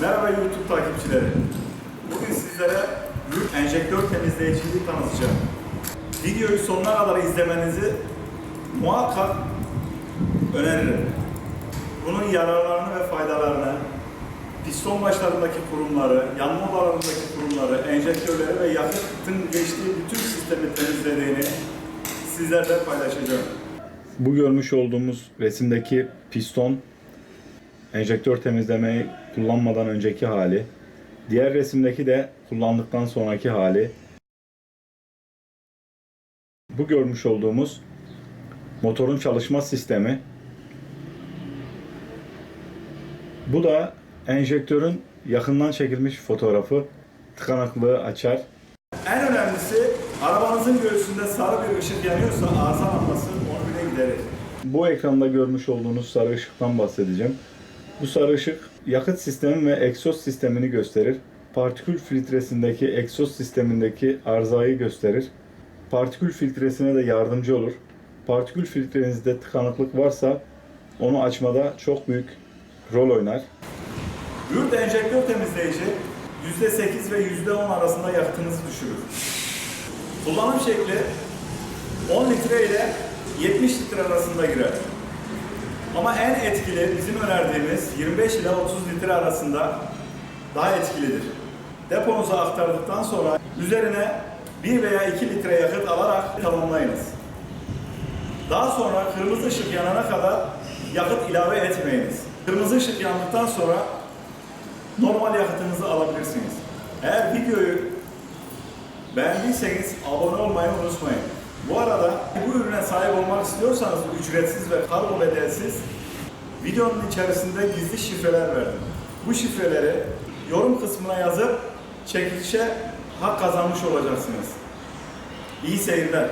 Merhaba YouTube takipçileri. Bugün sizlere enjektör temizleyiciliği tanıtacağım. Videoyu sonuna kadar izlemenizi muhakkak öneririm. Bunun yararlarını ve faydalarını, piston başlarındaki kurumları, yanma odalarındaki kurumları, enjektörleri ve yakıtın geçtiği bütün sistemi temizlediğini sizlerle paylaşacağım. Bu görmüş olduğumuz resimdeki piston enjektör temizlemeyi kullanmadan önceki hali. Diğer resimdeki de kullandıktan sonraki hali. Bu görmüş olduğumuz motorun çalışma sistemi. Bu da enjektörün yakından çekilmiş fotoğrafı. Tıkanıklığı açar. En önemlisi arabanızın göğsünde sarı bir ışık yanıyorsa arıza lambası onu bile giderir. Bu ekranda görmüş olduğunuz sarı ışıktan bahsedeceğim. Bu sarı ışık yakıt sistemi ve egzoz sistemini gösterir. Partikül filtresindeki egzoz sistemindeki arızayı gösterir. Partikül filtresine de yardımcı olur. Partikül filtrenizde tıkanıklık varsa onu açmada çok büyük rol oynar. Yurt enjektör temizleyici %8 ve %10 arasında yakıtınızı düşürür. Kullanım şekli 10 litre ile 70 litre arasında girer. Ama en etkili bizim önerdiğimiz 25 ile 30 litre arasında daha etkilidir. Deponuza aktardıktan sonra üzerine 1 veya 2 litre yakıt alarak tamamlayınız. Daha sonra kırmızı ışık yanana kadar yakıt ilave etmeyiniz. Kırmızı ışık yandıktan sonra normal yakıtınızı alabilirsiniz. Eğer videoyu beğendiyseniz abone olmayı unutmayın. Bu arada bu ürüne sahip olmak istiyorsanız ücretsiz ve kargo bedelsiz videonun içerisinde gizli şifreler verdim. Bu şifreleri yorum kısmına yazıp çekilişe hak kazanmış olacaksınız. İyi seyirler.